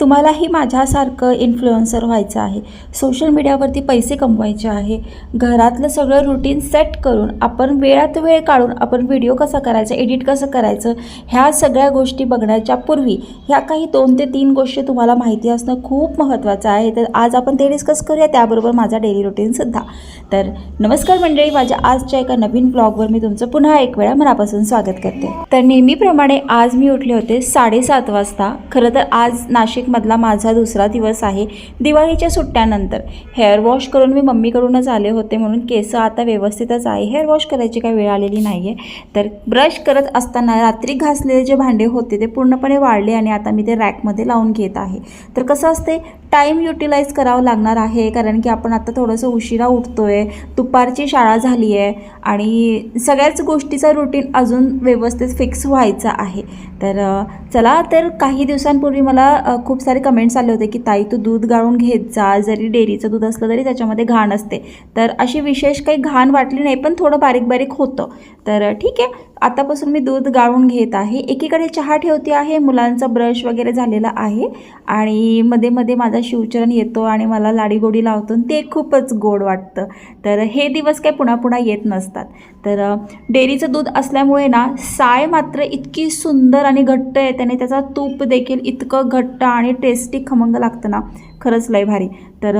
तुम्हालाही माझ्यासारखं इन्फ्लुएन्सर व्हायचं आहे. सोशल मीडियावरती पैसे कमवायचे आहे. घरातलं सगळं रुटीन सेट करून आपण वेळात वेळ काढून आपण व्हिडिओ कसा करायचा एडिट कसं करायचं ह्या सगळ्या गोष्टी बघण्याच्या पूर्वी ह्या काही दोन ते तीन गोष्टी तुम्हाला माहिती असणं खूप महत्त्वाचं आहे. तर आज आपण ते डिस्कस करूया. त्याबरोबर माझा डेली रुटीनसुद्धा तर नमस्कार मंडळी माझ्या आजच्या एका नवीन ब्लॉगवर मी तुमचं पुन्हा एक वेळा मनापासून स्वागत करते. तर नेहमीप्रमाणे आज मी उठले होते साडेसात वाजता. खरं तर आज नाशिकमधला माझा दुसरा दिवस आहे. दिवाळीच्या सुट्ट्यानंतर. हेअर वॉश करून मी मम्मीकडूनच आले होते म्हणून केस आता व्यवस्थितच आहे. हेअर वॉश करायची काही वेळ आलेली नाही आहे तर ब्रश करत असताना रात्री घासलेले जे भांडे होते ते पूर्णपणे वाढले आणि आता मी ते रॅकमध्ये लावून घेत आहे. तर कसं असते? टाईम युटिलाइज करावं लागणार आहे कारण की आपण आता थोडंसं उशिरा उठतो आहे दुपारची शाळा झाली आहे आणि सगळ्याच गोष्टीचा रुटीन अजून व्यवस्थित फिक्स व्हायचा आहे. तर चला तर काही दिवसांपूर्वी मला खूप सारे कमेंट्स आले होते की ताई तू दूध गाळून घेत जा जरी डेअरीचं दूध असलं तरी त्याच्यामध्ये घाण असते. तर अशी विशेष काही घाण वाटली नाही पण थोडं बारीक बारीक होतं. तर ठीक आहे आतापासून मी दूध गाळून घेत आहे. एकीकडे चहा ठेवते आहे मुलांचा ब्रश वगैरे झालेला आहे आणि मध्ये मध्ये माझा शिवचरण येतो आणि मला लाडीगोडी लावतो आणि ते खूपच गोड वाटतं. तर हे दिवस काही पुन्हा पुन्हा येत नसतात. तर डेरीचं डेअरीचं दूध असल्यामुळे ना साय मात्र इतकी सुंदर आणि घट्ट येते आणि त्याचा तूप देखील इतकं घट्ट आणि टेस्टी खमंग लागतं ना. खरंच लय भारी. तर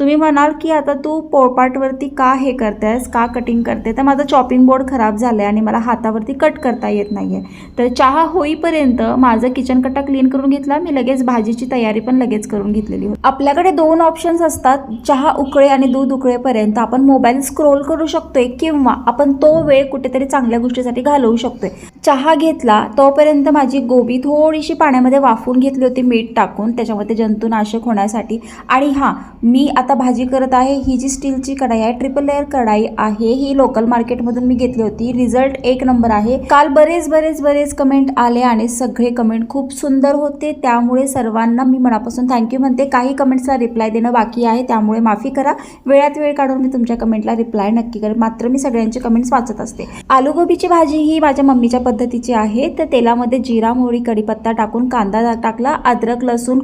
तुम्ही म्हणाल की आता तू पोळपाटवरती का हे करतेस का कटिंग करते? तर माझं चॉपिंग बोर्ड खराब झालं आहे आणि मला हातावरती कट करता येत नाही आहे तर चहा होईपर्यंत माझं किचन कट्टा क्लीन करून घेतला मी लगेच भाजीची तयारी पण लगेच करून घेतलेली होती. आपल्याकडे दोन ऑप्शन्स असतात चहा उकळे आणि दूध उकळेपर्यंत. आपण मोबाईल स्क्रोल करू शकतोय किंवा आपण तो वेळ कुठेतरी चांगल्या गोष्टीसाठी घालवू शकतोय. चहा घेतला तोपर्यंत माझी गोबी थोडीशी पाण्यामध्ये वाफून घेतली होती मीठ टाकून. त्याच्यामध्ये जंतुनाशक करण्यासाठी. आणि हां मी आता भाजी करत आहे ही जी स्टीलची कढाई आहे ट्रिपल लेअर कढाई आहे ही लोकल मार्केटमधून मी घेतली होती. रिझल्ट एक नंबर आहे. काल बरेच बरेच बरेच कमेंट आले आणि सगळे कमेंट खूप सुंदर होते. त्यामुळे सर्वांना मी मनापासून थँक्यू म्हणते. काही कमेंट्सला रिप्लाय देणं बाकी आहे त्यामुळे माफी करा. वेळात वेळ काढून मी तुमच्या कमेंटला रिप्लाय नक्की करेन. मात्र मी सगळ्यांचे कमेंट्स वाचत असते. आलूगोबीची भाजी ही माझ्या मम्मीच्या पद्धतीची आहे. तर तेलामध्ये जिरा मोहरी कढीपत्ता टाकून कांदा टाकला. अद्रक लसूण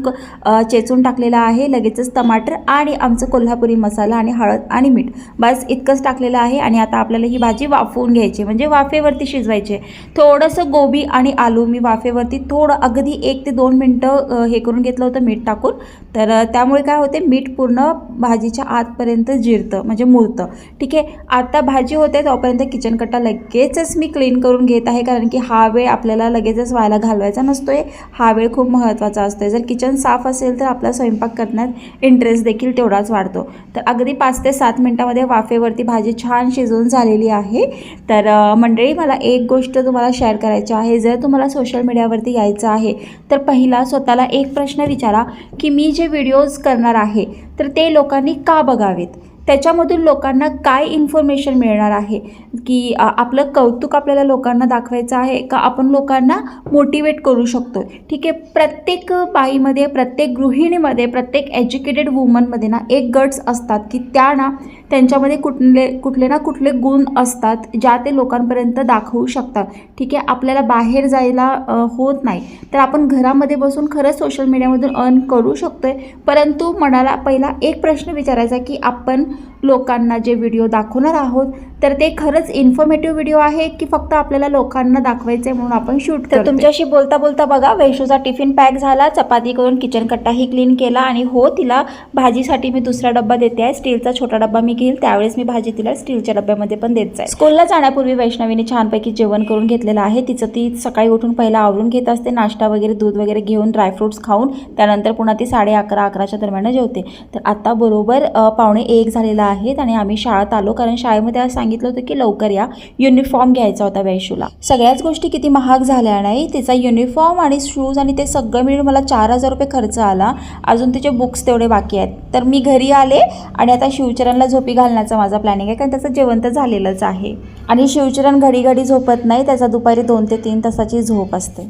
चेचून टाकलेला आहे. लगेचच टमाटर आणि आमचं कोल्हापुरी मसाला आणि हळद आणि मीठ. बस इतकंच टाकलेलं आहे आणि आता आपल्याला ही भाजी वाफवून घ्यायची म्हणजे वाफेवरती शिजवायची आहे. थोडंसं गोबी आणि आलू मी वाफेवरती थोडं अगदी एक ते दोन मिनटं हे करून घेतलं होतं मीठ टाकून. तर त्यामुळे काय होते मीठ पूर्ण भाजीच्या आतपर्यंत जिरतं म्हणजे मुरतं. ठीक आहे? आता भाजी होते तोपर्यंत किचन कट्टा लगेचच मी क्लीन करून घेत आहे. कारण की हा वेळ आपल्याला लगेचच व्हायला घालवायचा नसतोय. हा वेळ खूप महत्त्वाचा असतो जर किचन साफ असेल तर आपला स्वयंपाक करण्यात इंटरेस्ट देखील तेवढाच वाढतो. तर अगदी पाच ते सात मिनटामध्ये वाफेवरती भाजी छान शिजवून झालेली आहे. तर मंडळी मला एक गोष्ट तुम्हाला शेअर करायची आहे. जर तुम्हाला सोशल मीडियावरती यायचं आहे तर पहिला स्वतःला एक प्रश्न विचारा की मी जे व्हिडिओज करणार आहे तर ते लोकांनी का बघावेत? त्याच्यामधून लोकांना काय इन्फॉर्मेशन मिळणार आहे? की आपलं कौतुक आपल्याला लोकांना दाखवायचं आहे का? आपण लोकांना मोटिवेट करू शकतो ठीक आहे? प्रत्येक बाईमध्ये प्रत्येक गृहिणीमध्ये प्रत्येक एज्युकेटेड वुमनमध्ये ना एक गट्स असतात की त्या ना त्यांच्यामध्ये कुठले कुठले ना कुठले गुण असतात ज्या ते लोकांपर्यंत दाखवू शकतात. ठीक आहे? आपल्याला बाहेर जायला होत नाही. तर आपण घरामध्ये बसून खरंच सोशल मीडियामधून अर्न करू शकतोय. परंतु मनाला पहिला एक प्रश्न विचारायचा की आपण लोकांना जे व्हिडिओ दाखवणार आहोत तर ते खरंच इन्फॉर्मेटिव्ह व्हिडिओ आहे की फक्त आपल्याला लोकांना दाखवायचं आहे म्हणून आपण शूट तर तुमच्याशी बोलता बोलता बघा वैशूचा टिफिन पॅक झाला चपाती करून किचन कट्टाही क्लीन केला आणि हो तिला भाजीसाठी मी दुसरा डब्बा देते आहे. स्टीलचा छोटा डब्बा मी घेईल त्यावेळेस मी भाजी तिला स्टीलच्या डब्यामध्ये पण देत जाईल. स्कूलला जाण्यापूर्वी वैष्णवीने छानपैकी जेवण करून घेतलेलं आहे. तिचं ती सकाळी उठून पहिला आवरून घेत असते नाश्ता वगैरे दूध वगैरे घेऊन ड्रायफ्रुट्स खाऊन त्यानंतर पुन्हा ती साडे अकरा अकराच्या दरम्यान जेवते. तर आता बरोबर पावणे एक झालेला आहेत आणि आम्ही शाळेत आलो कारण शाळेमध्ये आज सांगितलं होतं की लवकर या. युनिफॉर्म घ्यायचा होता वैशूला. सगळ्याच गोष्टी किती महाग झाल्या नाही तिचा युनिफॉर्म आणि शूज आणि ते सगळं मिळून मला चार हजार रुपये खर्च आला. अजून तिचे बुक्स तेवढे बाकी आहेत. तर मी घरी आले आणि आता शिवचरणला झोपी घालण्याचा माझा प्लॅनिंग आहे कारण त्याचं जेवण तर झालेलंच आहे. आणि शिवचरण घडी घडी झोपत नाही त्याचा दुपारी दोन ते तीन तासाची झोप असते.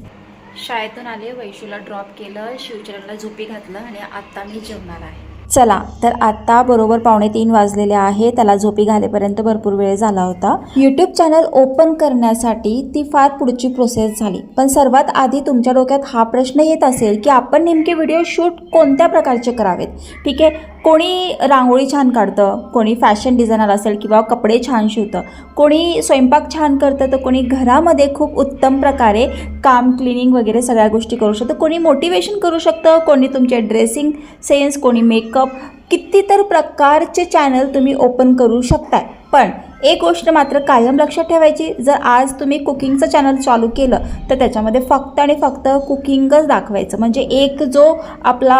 शाळेतून आले वैशूला ड्रॉप केलं शिवचरणला झोपी घातलं आणि आता मी जेवणार आहे. चला तर आत्ता बरोबर पावणे तीन वाजलेले आहे त्याला झोपी घालेपर्यंत भरपूर वेळ झाला होता. यूट्यूब चॅनल ओपन करण्यासाठी ती फार पुढची प्रोसेस झाली. पण सर्वात आधी तुमच्या डोक्यात हा प्रश्न येत असेल की आपण नेमके व्हिडिओ शूट कोणत्या प्रकारचे करावेत? ठीक आहे कोणी रांगोळी छान काढतं कोणी फॅशन डिझायनर असेल किंवा कपडे छान शिवतं कोणी स्वयंपाक छान करतं तर कोणी घरामध्ये खूप उत्तम प्रकारे काम क्लिनिंग वगैरे सगळ्या गोष्टी करू शकतं. कोणी मोटिवेशन करू शकतं कोणी तुमचे ड्रेसिंग सेन्स कोणी मेकअप किती तर प्रकारचे चॅनल तुम्ही ओपन करू शकताय. पण एक गोष्ट मात्र कायम लक्षात ठेवायची जर आज तुम्ही कुकिंगचं चॅनल चालू केलं तर त्याच्यामध्ये फक्त आणि फक्त कुकिंगच दाखवायचं. म्हणजे एक जो आपला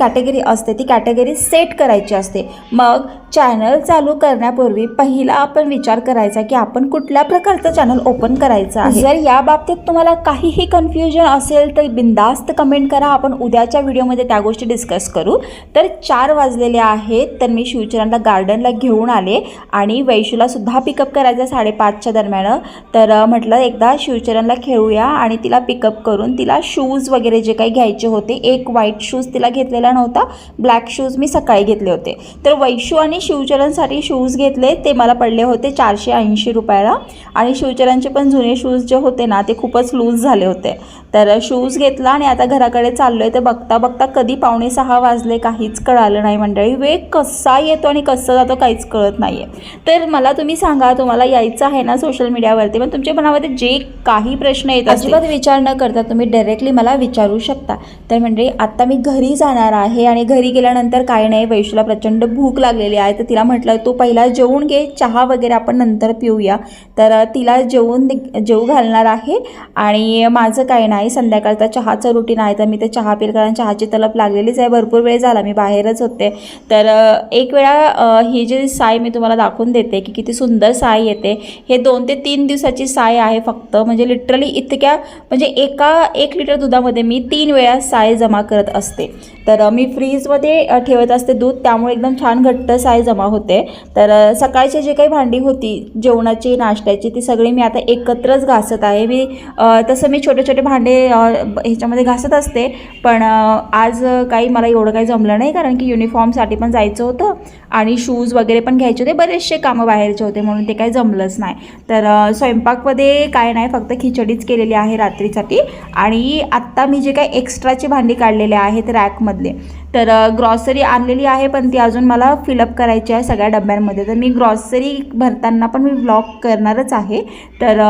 कॅटेगरी असते ती कॅटेगरी सेट करायची असते. मग चॅनल चालू करण्यापूर्वी पहिला आपण विचार करायचा की आपण कुठल्या प्रकारचं चॅनल ओपन करायचं आहे? जर या बाबतीत तुम्हाला काहीही कन्फ्युजन असेल तर बिंदास्त कमेंट करा. आपण उद्याच्या व्हिडिओमध्ये त्या गोष्टी डिस्कस करू. तर चार वाजलेले आहेत. तर मी शिवचरणला गार्डनला घेऊन आले आणि वैशूलासुद्धा पिकअप करायचं साडेपाचच्या दरम्यान. तर म्हटलं एकदा शिवचरणला खेळूया आणि तिला पिकअप करून तिला शूज वगैरे जे काही घ्यायचे होते एक व्हाईट शूज तिला घेतलेला नव्हता. ब्लॅक शूज मी सकाळी घेतले होते. तर वैशू आणि मी शिवचरणसाठी शूज घेतले ते मला पडले होते चारशे ऐंशी रुपयाला. आणि शिवचरणचे पण जुने शूज जे होते ना ते खूपच लूज झाले होते. तर शूज घेतला आणि आता घराकडे चाललो आहे तर बघता बघता कधी पावणे सहा वाजले काहीच कळालं नाही मंडळी. वेळ कसा येतो आणि कसं जातो काहीच कळत नाही आहे तर मला तुम्ही सांगा तुम्हाला यायचं आहे ना सोशल मीडियावरती पण तुमच्या मनामध्ये जे काही प्रश्न येत अजिबात विचार न करता तुम्ही डायरेक्टली मला विचारू शकता. तर म्हणजे आत्ता मी घरी जाणार आहे आणि घरी गेल्यानंतर काय नाही वैशूला प्रचंड भूक लागलेली आहे तर तिला म्हटलं तू पहिला जेवून घे चहा वगैरे आपण नंतर पिऊया. तर तिला जेवून जेवू घालणार आहे. आणि माझं काय नाही संध्याकाळचा चहाचं रुटीन आहे. तर मी ते चहा पिल कारण चहाची तलप लागलेलीच आहे. भरपूर वेळ झाला मी बाहेरच होते. तर एक वेळा ही जी साय मी तुम्हाला दाखवून देते की किती सुंदर साय येते. हे दोन ते तीन दिवसाची साय आहे फक्त. म्हणजे लिटरली इतक्या म्हणजे एका एक लिटर दुधामध्ये मी तीन वेळा साय जमा करत असते. तर मी फ्रीजमध्ये ठेवत असते दूध. त्यामुळे एकदम छान घट्ट साय जमा होते. तर सकाळची जी काही भांडी होती जेवणाची नाश्त्याची ती सगळी मी आता एकत्रच घासत आहे. मी तसं मी छोटे छोटे भांडे ह्याच्यामध्ये घासत असते. पण आज काही मला एवढं काही जमलं नाही कारण की युनिफॉर्मसाठी पण जायचं होतं आणि शूज वगैरे पण घ्यायचे होते. बरेचसे कामं बाहेरचे होते म्हणून ते काही जमलंच नाही. तर स्वयंपाकमध्ये काय नाही फक्त खिचडीच केलेली आहे रात्रीसाठी. आणि आत्ता मी जे काही एक्स्ट्राची भांडी काढलेले आहेत रॅकमधले तर ग्रॉसरी आणलेली आहे पण ती अजून मला फिलअप करायची आहे सगळ्या डब्यांमध्ये. तर मी ग्रॉसरी भरताना पण मी व्लॉग करणारच आहे. तर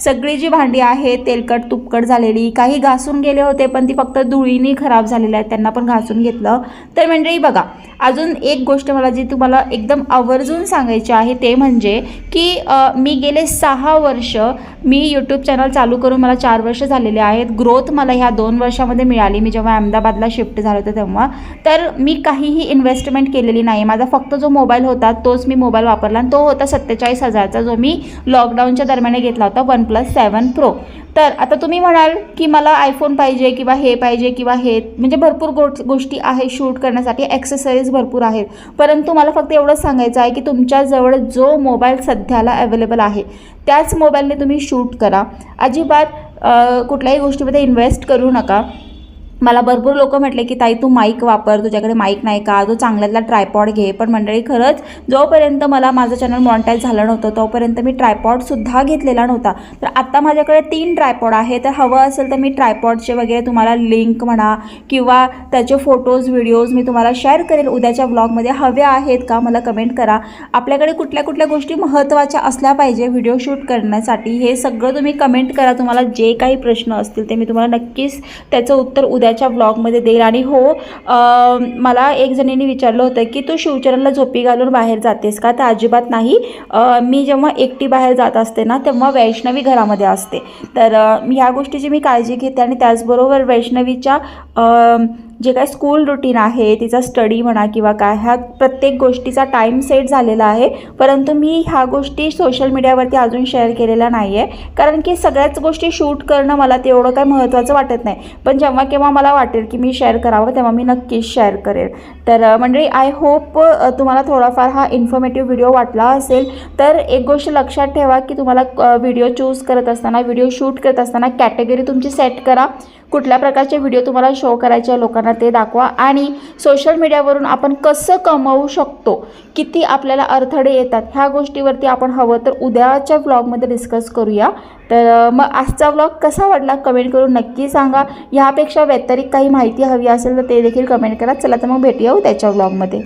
सगळी जी भांडी आहे तेलकट तुपकट झालेली काही घासून गेले होते पण ती फक्त धुळीने खराब झालेली आहेत त्यांना पण घासून घेतलं. तर मंडळी बघा अजून एक गोष्ट मला जी तुम्हाला एकदम आवर्जून सांगायची आहे ते म्हणजे की मी गेले सहा वर्ष मी यूट्यूब चॅनल चालू करून मला चार वर्ष झालेले आहेत. ग्रोथ मला ह्या दोन वर्षामध्ये मिळाली. मी जेव्हा अहमदाबादला शिफ्ट झालं होतं तेव्हा. तर मी काहीही इन्व्हेस्टमेंट केलेली नाही माझा फक्त जो मोबाईल होता तोच मी मोबाईल वापरला आणि तो होता सत्तेचाळीस हजारचा जो मी लॉकडाऊनच्या दरम्यान घेतला होता वन प्लस सेवन प्रो तर आता तुम्ही म्हणाल की मला आयफोन पाहिजे किंवा हे पाहिजे किंवा हे म्हणजे भरपूर गो गोष्टी आहे शूट करण्यासाठी ॲक्सेसरीज भरपूर आहेत. परंतु मला फक्त एवढंच सांगायचं आहे की तुमच्याजवळ जो मोबाईल सध्याला अवेलेबल आहे त्याच मोबाईलने तुम्ही शूट करा. अजिबात कुठल्याही गोष्टीमध्ये इन्व्हेस्ट करू नका. मला भरपूर लोक म्हटले की ताई तू माईक वापर तुझ्याकडे माईक नाही का? तो चांगल्यातला ट्रायपॉड घे. पण मंडळी खरंच जोपर्यंत मला माझं चॅनल मॉनिटाईज झालं नव्हतं तोपर्यंत मी ट्रायपॉडसुद्धा घेतलेला नव्हता. तर आत्ता माझ्याकडे तीन ट्रायपॉड आहे तर हवं असेल तर मी ट्रायपॉडचे वगैरे तुम्हाला लिंक म्हणा किंवा त्याचे फोटोज व्हिडिओज मी तुम्हाला शेअर करेल. उद्याच्या ब्लॉगमध्ये हवे आहेत का मला कमेंट करा. आपल्याकडे कुठल्या कुठल्या गोष्टी महत्त्वाच्या असल्या पाहिजे व्हिडिओ शूट करण्यासाठी हे सगळं तुम्ही कमेंट करा. तुम्हाला जे काही प्रश्न असतील ते मी तुम्हाला नक्कीच त्याचं उत्तर उद्या उद्याच्या ब्लॉगमध्ये देईल. आणि हो मला एक जणीने विचारलं होतं की तू शिवचरणला झोपी घालून बाहेर जातेस का? तर अजिबात नाही. मी जेव्हा एकटी बाहेर जात असते ना तेव्हा वैष्णवी घरामध्ये असते. तर ह्या गोष्टीची मी काळजी घेते आणि त्याचबरोबर वैष्णवीच्या जे काय स्कूल रुटीन आहे तिचा स्टडी म्हणा किंवा काय ह्या प्रत्येक गोष्टीचा टाईम सेट झालेला आहे. परंतु मी ह्या गोष्टी सोशल मीडियावरती अजून शेअर केलेल्या नाही आहे कारण की सगळ्याच गोष्टी शूट करणं मला तेवढं काय महत्त्वाचं वाटत नाही. पण जेव्हा केव्हा मला वाटेल की मी शेअर करावं तेव्हा मी नक्कीच शेअर करेल. तर म्हणजे मंडळी आय होप तुम्हाला थोडाफार हा इन्फॉर्मेटिव्ह व्हिडिओ वाटला असेल. तर एक गोष्ट लक्षात ठेवा की तुम्हाला व्हिडिओ चूज करत असताना व्हिडिओ शूट करत असताना कॅटेगरी तुमची सेट करा. कुठल्या प्रकारचे व्हिडिओ तुम्हाला शो करायचे आहे लोकांना ते दाखवा. आणि सोशल मीडियावरून आपण कसं कमवू शकतो? किती आपल्याला अडथळे येतात? ह्या गोष्टीवरती आपण हवं तर उद्याच्या व्लॉगमध्ये डिस्कस करूया. तर मग आजचा व्लॉग कसा वाटला कमेंट करून नक्की सांगा. ह्यापेक्षा व्यतिरिक्त काही माहिती हवी असेल तर ते देखील कमेंट करा. चला तर मग भेटूया त्याच्या व्लॉगमध्ये